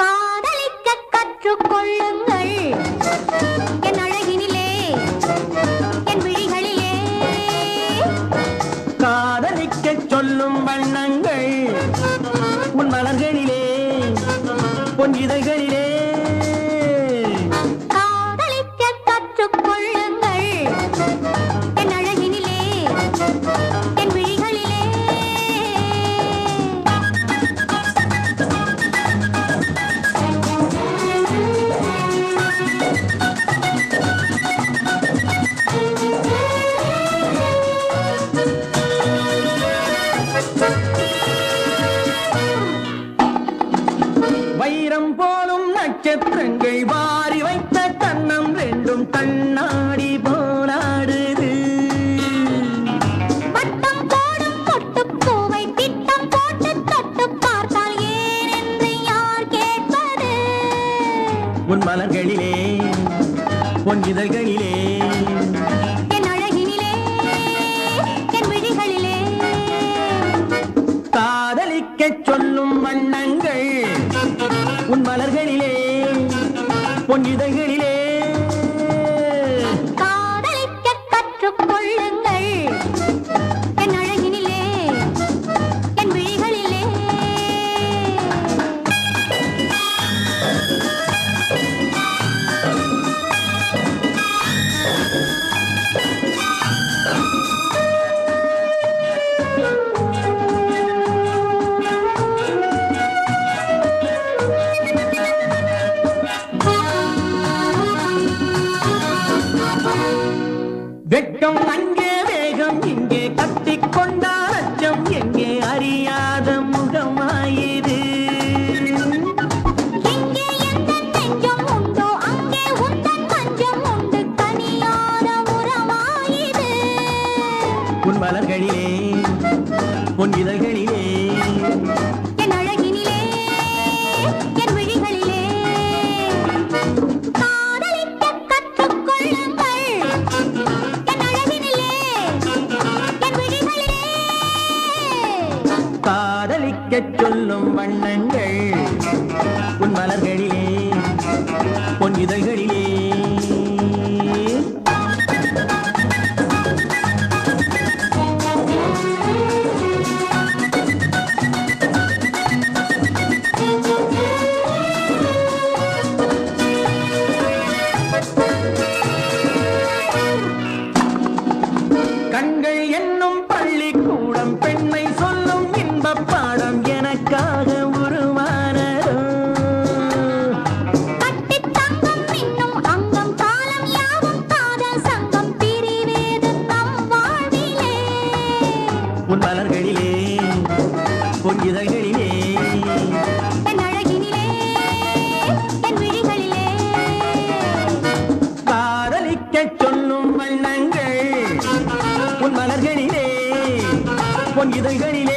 காதலிக்க கற்றுக்கொள்ளுங்கள். நட்சத்திரங்கள் வாரி வைத்த கண்ணம் ரெண்டும் கண்ணாடி போலாடுது. வட்டம் போடும் பொட்டுப் பூவை திட்டம் போட்டு தொட்டுப் பார்த்தால் ஏன் என்று யார் கேட்பது? உன் மலர்களிலே பொன் இதழ்களிலே. என் அழகினிலே என் விழிகளிலே. காதலிக்க சொல்லும் வண்ணங்கள் உன் மலர்களிலே. பொன் இதழ்களிலே வெட்கம் அங்கே வேகம் இங்கே கட்டிக்கொண்டால் அச்சம் எங்கே அறியாத முகமாயிரு. உன் மலர்களிலே பொன் இதழ்களிலே என் அழகினிலே காதலிக்கச் சொல்லும் வண்ணங்கள் உன் மலர்களிலே பொன் இதழ்களிலே. சங்கம் பிரிவேது நம் வாழ்விலே. உன் மலர்களிலே பொன் இதழ்களிலே. சொல்லும் வண்ணங்கள் உன் மலர்களிலே பொன் இதழ்களிலே.